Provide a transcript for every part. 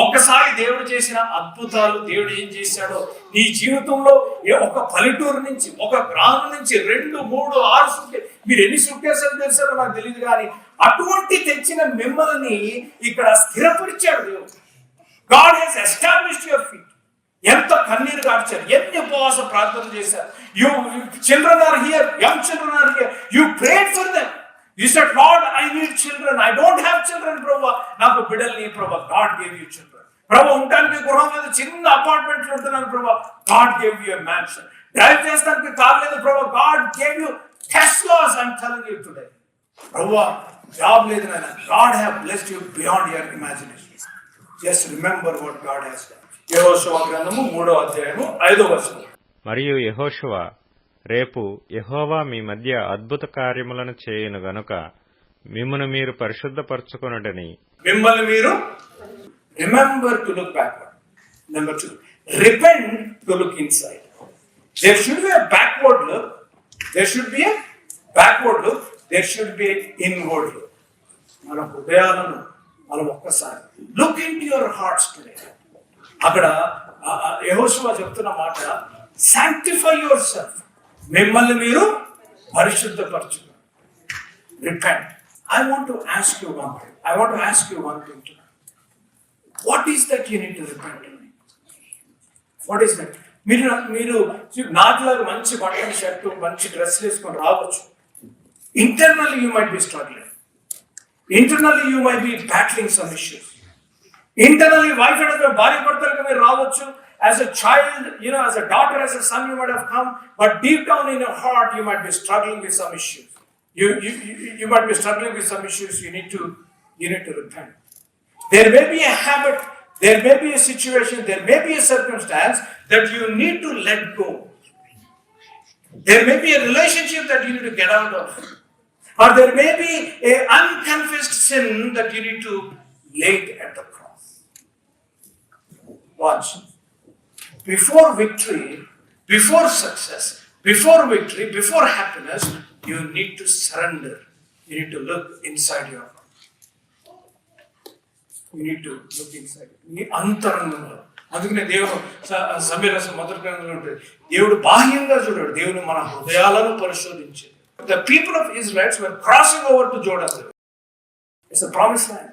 ఒక్కసారి దేవుడు చేసిన అద్భుతాలు దేవుడు ఏం చేశాడో నీ జీవితంలో ఏ ఒక పల్లెటూరు నుంచి ఒక గ్రామం నుంచి రెండు మూడు ఆరు సుట్కే మీరు ఎన్ని సుట్కేసాలు తెలిసారో నాకు తెలియదు కానీ అటువంటి తెచ్చిన మిమ్మల్ని ఇక్కడ స్థిరపరిచాడు దేవుడు. God he's established your feet ఎంత కన్నీరు కార్చారు ఎన్ని ఉపవాస ప్రార్థన చేశారు. You children are here young children are here you prayed for them you said Lord I need children I don't have children ప్రభా నాకు బిడ్డల్ని ప్రభా గాడ్ గేవ్ యూ చిల్డ్రన్ ప్రభా ఉండడానికి గృహం లేదు చిన్న అపార్ట్మెంట్లో ఉంటున్నాను ప్రభా God gave you mansion drive చేస్తానికి కార్ లేదు ప్రభా God gave you Teslas and telling you today ప్రభా జాబ్ లేదు నాయన. God have blessed you beyond your imagination just remember what God has done గ్రంథము మూడో అధ్యాయము ఐదో వచనం. మరియు యెహోషువ రేపు యహోవా మీ మధ్య అద్భుత కార్యములను చేయును గనుక మిమ్మను మీరు పరిశుద్ధపరచుకొనుటని. మిమ్మల్ని మీరు remember to look backward number two repent to look inside there should be backward look there should be backward look there should be inward look మన హృదయాలను మనం ఒక్కసారి look in your hearts today అక్కడ యహోశివ చెప్తున్న మాట శాంక్టిఫై యువర్ సెల్ఫ్ మిమ్మల్ని మీరు పరిశుద్ధపరచు repent I want to ask you one thing I want to ask you one thing to what is that you need to repent what is that మీరు మీరు నాకులాగా మంచి బట్టలు షర్ట్ మంచి డ్రెస్ వేసుకొని రావచ్చు. Internal you might be struggling internal you might be battling some issues internally wife and భార్య భర్తలకు మీరు రావచ్చు As a child, you know, as a daughter, as a son, you might have come, but deep down in your heart, you might be struggling with some issues. You, you, you might be struggling with some issues. You need to, you need to repent. There may be a habit, there may be a situation, there may be a circumstance that you need to let go. There may be a relationship that you need to get out of. Or there may be an unconfessed sin that you need to lay at the cross. Watch before victory before success before victory before happiness you need to surrender you need to look inside your heart you need to look inside నీ అంతరంగంలో అందుకనే దేవుడు స- సమీరసం మొదటి గ్రంథంలో ఉంటుంది దేవుడు బాహ్యంగా చూడాడు దేవుడు మన హృదయాలను పరిశోధించేది the people of Israels were crossing over to Jordan it's a promise land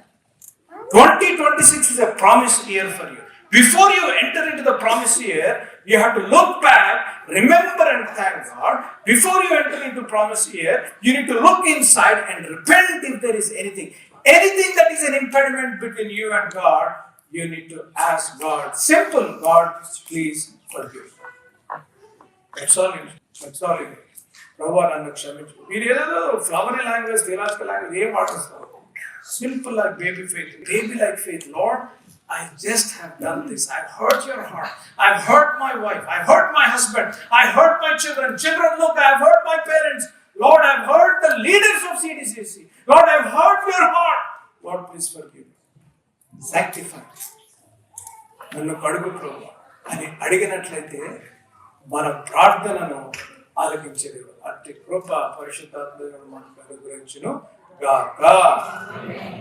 2026 is a promise year for you. Before you enter into the promise year, you have to look back, remember and thank God. Before you enter into promise year, you need to look inside and repent if there is anything. Anything that is an impediment between you and God, you need to ask God. Simple, God, please forgive. That's all you That's all you ప్రభు నన్ను క్షమించు మీరు ఏదో flowery language theological language ఏం మాట్లాడుతున్నారు simple like baby faith baby like faith Lord I just have done this. I've hurt your heart. I've hurt my wife. I've hurt my husband. I hurt my children. Children, look, I've hurt my parents. Lord, I've hurt the leaders of CDCC. Lord, I've hurt your heart. Lord, please forgive me. Sanctify. నన్ను కడుగు ప్రభు అని అడిగినట్లయితే మన ప్రార్థనను ఆలకించేది అట్టి కృప పరిశుద్ధాత్మ మనకు అనుగ్రహించును గాక